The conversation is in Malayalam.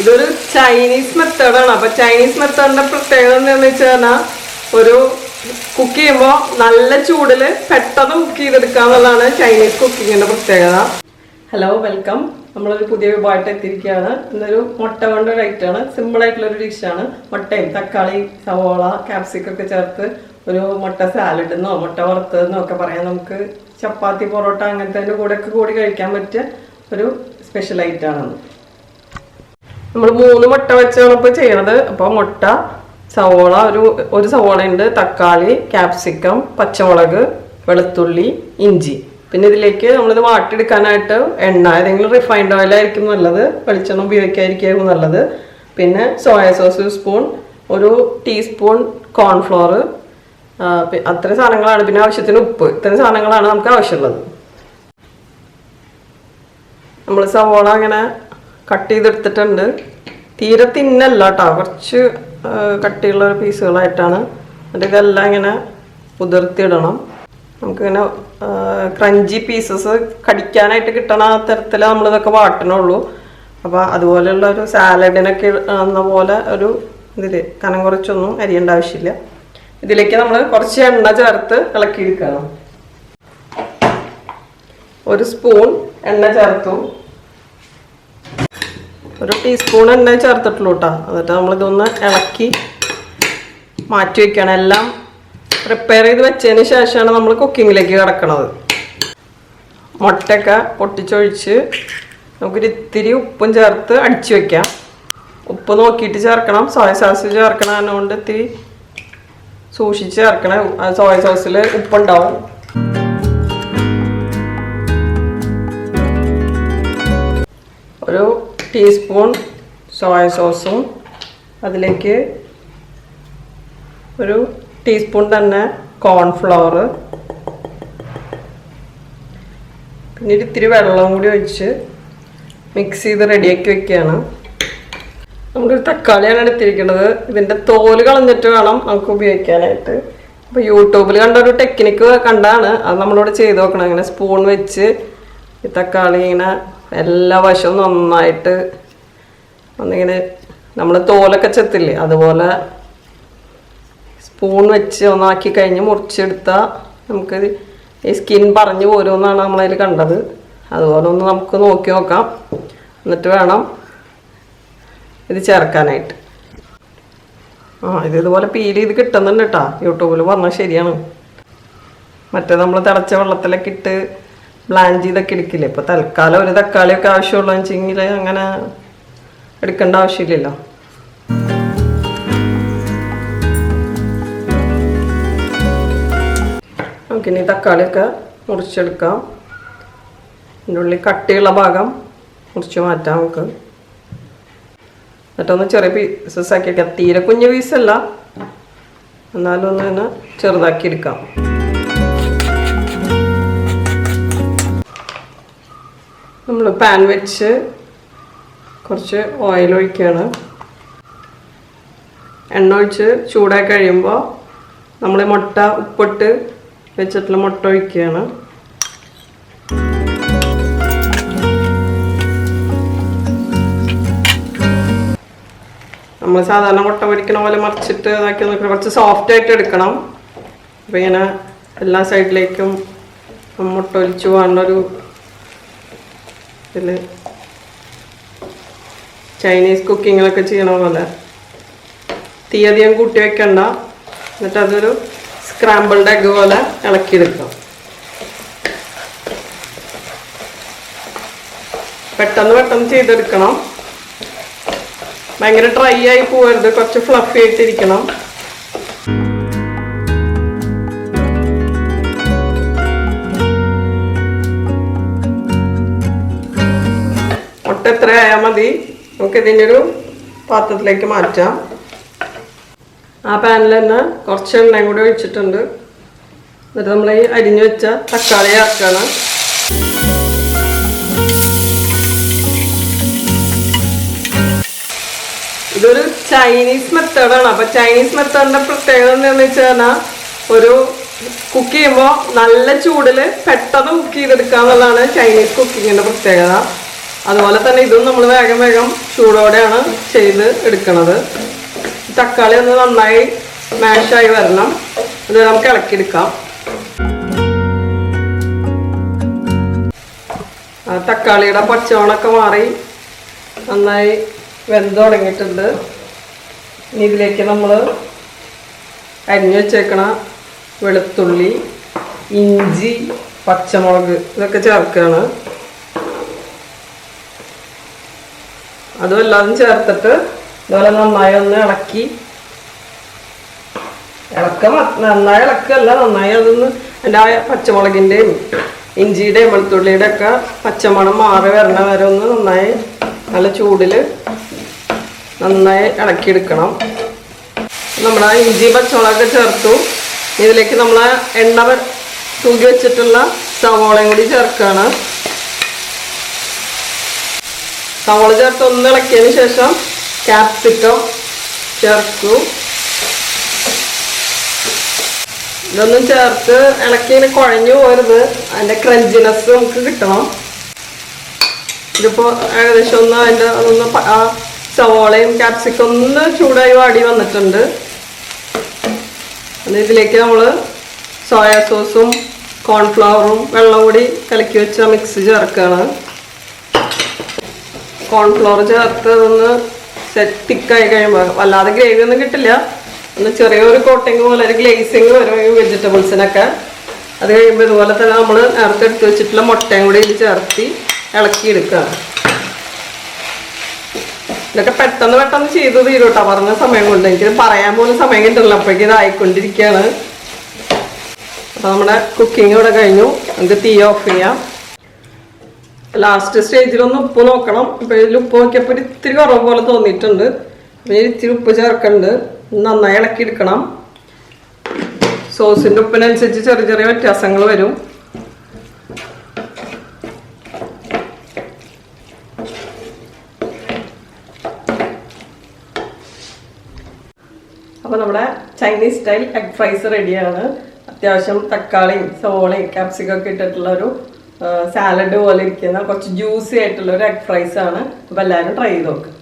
ഇതൊരു ചൈനീസ് മെത്തേഡാണ് അപ്പൊ ചൈനീസ് മെത്തേഡിന്റെ പ്രത്യേകത എന്താണെന്ന് വെച്ച് കഴിഞ്ഞാൽ ഒരു കുക്ക് ചെയ്യുമ്പോൾ നല്ല ചൂടിൽ പെട്ടെന്ന് കുക്ക് ചെയ്തെടുക്കാന്നുള്ളതാണ് ചൈനീസ് കുക്കിങ്ങിന്റെ പ്രത്യേകത. ഹലോ വെൽക്കം നമ്മളൊരു പുതിയ വിഭവമായിട്ട് എത്തിയിരിക്കുകയാണ്. ഇന്നൊരു മുട്ട കൊണ്ട് ആയിട്ടുള്ള ഒരു ഡിഷാണ് മുട്ടയും തക്കാളി സവോള ക്യാപ്സിക്കം ഒക്കെ ചേർത്ത് ഒരു മുട്ട സാലഡ് എന്നോ മുട്ട വറുത്തതെന്നോ ഒക്കെ പറയാം. നമുക്ക് ചപ്പാത്തി പൊറോട്ട അങ്ങനത്തെ കൂടെ ഒക്കെ കൂടി കഴിക്കാൻ പറ്റിയ ഒരു സ്പെഷ്യൽ ഐറ്റമാണ് നമ്മൾ മൂന്ന് മുട്ട വെച്ചാണ് ഇപ്പോൾ ചെയ്യണത്. അപ്പോൾ മുട്ട സവോള ഒരു ഒരു സവോള ഉണ്ട് തക്കാളി ക്യാപ്സിക്കം പച്ചമുളക് വെളുത്തുള്ളി ഇഞ്ചി. പിന്നെ ഇതിലേക്ക് നമ്മളിത് വാട്ടിയെടുക്കാനായിട്ട് എണ്ണ ഏതെങ്കിലും റിഫൈൻഡ് ഓയിൽ ആയിരിക്കും നല്ലത്. വെളിച്ചെണ്ണ ഉപയോഗിക്കാതിരിക്കും നല്ലത്. പിന്നെ സോയ സോസ് ഒരു സ്പൂൺ ഒരു ടീസ്പൂൺ കോൺഫ്ലോർ അത്ര സാധനങ്ങളാണ്. പിന്നെ ആവശ്യത്തിന് ഉപ്പ്. ഇത്രയും സാധനങ്ങളാണ് നമുക്ക് ആവശ്യമുള്ളത്. നമ്മൾ സവോള അങ്ങനെ കട്ട് ചെയ്തെടുത്തിട്ടുണ്ട്. തീരെ തിന്നല്ല കേട്ടോ കുറച്ച് കട്ടിയുള്ള പീസുകളായിട്ടാണ്. എന്നിട്ട് ഇതെല്ലാം ഇങ്ങനെ കുതിർത്തിയിടണം. നമുക്കിങ്ങനെ ക്രഞ്ചി പീസസ് കടിക്കാനായിട്ട് കിട്ടണ തരത്തിൽ നമ്മളിതൊക്കെ വാട്ടണുള്ളൂ അപ്പോൾ അതുപോലെയുള്ള ഒരു സാലഡിനൊക്കെ എന്ന പോലെ ഒരു ഇതിൽ കനം കുറച്ചൊന്നും അരിയേണ്ട ആവശ്യമില്ല. ഇതിലേക്ക് നമ്മൾ കുറച്ച് എണ്ണ ചേർത്ത് ഇളക്കിയെടുക്കണം ഒരു സ്പൂൺ എണ്ണ ചേർത്തു. ഒരു ടീസ്പൂൺ എണ്ണ ചേർത്തിട്ടുള്ളൂ കേട്ടോ എന്നിട്ട് നമ്മളിതൊന്ന് ഇളക്കി മാറ്റി വയ്ക്കണം എല്ലാം പ്രിപ്പയർ ചെയ്ത് വെച്ചതിന് ശേഷമാണ് നമ്മൾ കുക്കിങ്ങിലേക്ക് കിടക്കണത്. മുട്ടയൊക്കെ പൊട്ടിച്ചൊഴിച്ച് നമുക്കൊരു ഇത്തിരി ഉപ്പും ചേർത്ത് അടിച്ചു വയ്ക്കാം ഉപ്പ് നോക്കിയിട്ട് ചേർക്കണം. സോയ സോസ് ചേർക്കണം അതുകൊണ്ട് ഇത്തിരി സൂക്ഷിച്ച് ചേർക്കണം. സോയ സോസിൽ ഉപ്പുണ്ടാവും. ടീസ്പൂൺ സോയ സോസും അതിലേക്ക് ഒരു ടീസ്പൂൺ തന്നെ കോൺഫ്ലവർ പിന്നെ ഒരു ഇത്തിരി കൂടി ഒഴിച്ച് മിക്സ് ചെയ്ത് റെഡിയാക്കി വെക്കുകയാണ്. നമുക്കൊരു തക്കാളിയാണ് എടുത്തിരിക്കുന്നത് ഇതിന്റെ തോൽ കളഞ്ഞിട്ട് വേണം നമുക്ക് ഉപയോഗിക്കാനായിട്ട്. അപ്പോൾ യൂട്യൂബിൽ കണ്ട ഒരു ടെക്നിക്ക് കണ്ടാണ്. അത് നമ്മളോട് ചെയ്ത് നോക്കണം. ഇങ്ങനെ സ്പൂൺ വെച്ച് ഈ തക്കാളി ഇങ്ങനെ എല്ലാ വശവും നന്നായിട്ട് ഒന്നിങ്ങനെ നമ്മൾ തോലൊക്കെ ചെത്തില്ലേ അതുപോലെ സ്പൂൺ വെച്ച് ഒന്നാക്കി കഴിഞ്ഞ് മുറിച്ചെടുത്താൽ നമുക്ക് ഈ സ്കിൻ പറഞ്ഞു പോരുമെന്നാണ് നമ്മളതിൽ കണ്ടത്. അതുപോലെ ഒന്ന് നമുക്ക് നോക്കി നോക്കാം. എന്നിട്ട് വേണം ഇത് ചേർക്കാനായിട്ട്. ആ ഇത് ഇതുപോലെ പീൽ ചെയ്ത് കിട്ടുന്നുണ്ട് കേട്ടോ യൂട്യൂബിൽ പറഞ്ഞാൽ ശരിയാണ്. മറ്റേ നമ്മൾ തിളച്ച വെള്ളത്തിലൊക്കെ ഇട്ട് ബ്ലാൻഡ് ചെയ്തൊക്കെ എടുക്കില്ലേ? ഇപ്പോൾ തൽക്കാലം ഒരു തക്കാളിയൊക്കെ ആവശ്യമുള്ളൂ വെച്ചെങ്കിൽ അങ്ങനെ എടുക്കേണ്ട ആവശ്യമില്ലല്ലോ. നമുക്ക് ഇനി തക്കാളിയൊക്കെ മുറിച്ചെടുക്കാം. അതിന്റെ ഉള്ളിൽ കട്ടിയുള്ള ഭാഗം മുറിച്ച് മാറ്റാം നമുക്ക്. എന്നിട്ടൊന്ന് ചെറിയ പീസസ് ആക്കി എടുക്കാം തീരെ കുഞ്ഞു പീസല്ല എന്നാലും ഒന്ന് തന്നെ ചെറുതാക്കി എടുക്കാം നമ്മൾ പാൻ വെച്ച് കുറച്ച് ഓയിൽ ഒഴിക്കുകയാണ് എണ്ണ ഒഴിച്ച് ചൂടായി കഴിയുമ്പോൾ നമ്മൾ മുട്ട ഉപ്പിട്ട് വെച്ചിട്ടുള്ള മുട്ട ഒഴിക്കുകയാണ്. നമ്മൾ സാധാരണ മുട്ട പൊരിക്കണ പോലെ മറിച്ചിട്ട് ഇതാക്കി നോക്കണം. കുറച്ച് സോഫ്റ്റ് ആയിട്ട് എടുക്കണം. അപ്പോൾ ഇങ്ങനെ എല്ലാ സൈഡിലേക്കും മുട്ട ഒലിച്ചു പോകാനുള്ളൊരു ഇതിൽ ചൈനീസ് കുക്കിങ്ങിലൊക്കെ ചെയ്യണ പോലെ തീ അധികം കൂട്ടി വെക്കണ്ട. എന്നിട്ട് അതൊരു സ്ക്രാമ്പിൾഡ് എഗ് പോലെ ഇളക്കിയെടുക്കാം. പെട്ടെന്ന് പെട്ടെന്ന് ചെയ്തെടുക്കണം. ഭയങ്കര ഡ്രൈ ആയി പോകരുത് കുറച്ച് ഫ്ലഫി ആയിട്ടിരിക്കണം. എത്ര ആയാൽ മതി? നമുക്ക് ഇതിന്റെ ഒരു പാത്രത്തിലേക്ക് മാറ്റാം. ആ പാനിൽ തന്നെ കുറച്ച് എണ്ണയും കൂടി ഒഴിച്ചിട്ടുണ്ട്. എന്നിട്ട് നമ്മൾ ഈ അരിഞ്ഞു വെച്ച തക്കാളി ചേർക്കണം. ഇതൊരു ചൈനീസ് മെത്തേഡാണ് അപ്പൊ ചൈനീസ് മെത്തേഡിന്റെ പ്രത്യേകത എന്താണെന്ന് വെച്ചാൽ ഒരു കുക്ക് ചെയ്യുമ്പോൾ നല്ല ചൂടിൽ പെട്ടെന്ന് കുക്ക് ചെയ്തെടുക്കുക എന്നുള്ളതാണ് ചൈനീസ് കുക്കിങ്ങിന്റെ പ്രത്യേകത. അതുപോലെ തന്നെ ഇതും നമ്മൾ വേഗം വേഗം ചൂടോടെയാണ് ചെയ്ത് എടുക്കുന്നത് തക്കാളി ഒന്ന് നന്നായി മാഷായി വരണം. അത് നമുക്ക് ഇളക്കിയെടുക്കാം. തക്കാളിയുടെ പച്ചമണൊക്കെ മാറി നന്നായി വെന്ത് തുടങ്ങിയിട്ടുണ്ട്. ഇനി ഇതിലേക്ക് നമ്മൾ അരിഞ്ഞു വെച്ചേക്കണ വെളുത്തുള്ളി ഇഞ്ചി പച്ചമുളക് ഇതൊക്കെ ചേർക്കുകയാണ്. അതും എല്ലാതും ചേർത്തിട്ട് ഇതുപോലെ നന്നായി ഒന്ന് ഇളക്കി. ഇളക്കം നന്നായി ഇളക്കല്ല നന്നായി അതൊന്ന് എന്റെ ആ പച്ചമുളകിന്റെയും ഇഞ്ചിയുടെയും വെളുത്തുള്ളിയുടെ ഒക്കെ പച്ചമണം മാറി വരണ വരെ ഒന്ന് നന്നായി നല്ല ചൂടിൽ നന്നായി ഇളക്കിയെടുക്കണം. നമ്മുടെ ഇഞ്ചി പച്ചമുളകൊക്കെ ചേർത്തു. ഇതിലേക്ക് നമ്മൾ എണ്ണ തൂക്കി വെച്ചിട്ടുള്ള സവോളയും കൂടി ചേർക്കുകയാണ് സവോള ചേർത്ത് ഒന്ന് ഇളക്കിയതിന് ശേഷം ക്യാപ്സിക്കം ചേർത്തു. ഇതൊന്നും ചേർത്ത് ഇളക്കിങ്ങനെ കുഴഞ്ഞു പോരുത്. അതിന്റെ ക്രഞ്ചിനെസ് നമുക്ക് കിട്ടണം. ഇതിപ്പോ ഏകദേശം ഒന്ന് അതിന്റെ ഒന്ന് ആ സവോളയും ക്യാപ്സിക്കം ഒന്ന് ചൂടായി വാടി വന്നിട്ടുണ്ട്. ഇതിലേക്ക് നമ്മൾ സോയാ സോസും കോൺഫ്ലവറും വെള്ളം കൂടി കലക്കി വെച്ച മിക്സ് ചേർക്കുകയാണ് കോൺഫ്ലവർ ചേർത്തതൊന്ന് സെറ്റിക്കായി കഴിയുമ്പോൾ വല്ലാതെ ഗ്രേവി ഒന്നും കിട്ടില്ല. ഒന്ന് ചെറിയൊരു കോട്ടിങ് പോലെ ഒരു ഗ്ലേസിങ് വരും ഈ വെജിറ്റബിൾസിനൊക്കെ അത് കഴിയുമ്പോൾ ഇതുപോലെ തന്നെ നമ്മൾ നേരത്തെ എടുത്ത് വെച്ചിട്ടുള്ള മുട്ടയും കൂടി ഇതിൽ ചേർത്തി ഇളക്കി എടുക്കുകയാണ് ഇതൊക്കെ പെട്ടെന്ന് പെട്ടെന്ന് ചെയ്ത് തീരും കേട്ടോ പറഞ്ഞ സമയം കൊണ്ട്. എനിക്ക് പറയാൻ പോലും സമയം കിട്ടില്ല അപ്പോഴേക്കും ഇതായിക്കൊണ്ടിരിക്കുകയാണ് അപ്പോൾ നമ്മുടെ കുക്കിംഗ് ഇവിടെ കഴിഞ്ഞു. നമുക്ക് തീ ഓഫ് ചെയ്യാം. ലാസ്റ്റ് സ്റ്റേജിൽ ഒന്ന് ഉപ്പ് നോക്കണം. ഇപ്പൊ ഇതിൽ ഉപ്പ് നോക്കിയപ്പോൾ ഇത്തിരി കുറവ് പോലെ തോന്നിയിട്ടുണ്ട് ഇത്തിരി ഉപ്പ് ചേർക്കുന്നുണ്ട് നന്നായി ഇളക്കി എടുക്കണം സോസിന്റെ ഉപ്പിനനുസരിച്ച് ചെറിയ ചെറിയ വ്യത്യാസങ്ങൾ വരും. അപ്പോൾ നമ്മുടെ ചൈനീസ് സ്റ്റൈൽ എഗ് ഫ്രൈസ് റെഡിയാണ് അത്യാവശ്യം തക്കാളിയും സവോളയും കാപ്സിക്കൊക്കെ ഇട്ടിട്ടുള്ള ഒരു സാലഡ് പോലെ ഇരിക്കുന്ന കുറച്ച് ജ്യൂസി ആയിട്ടുള്ള ഒരു എഗ് ഫ്രൈസ് ആണ്. അപ്പോൾ എല്ലാവരും ട്രൈ ചെയ്ത് നോക്കുക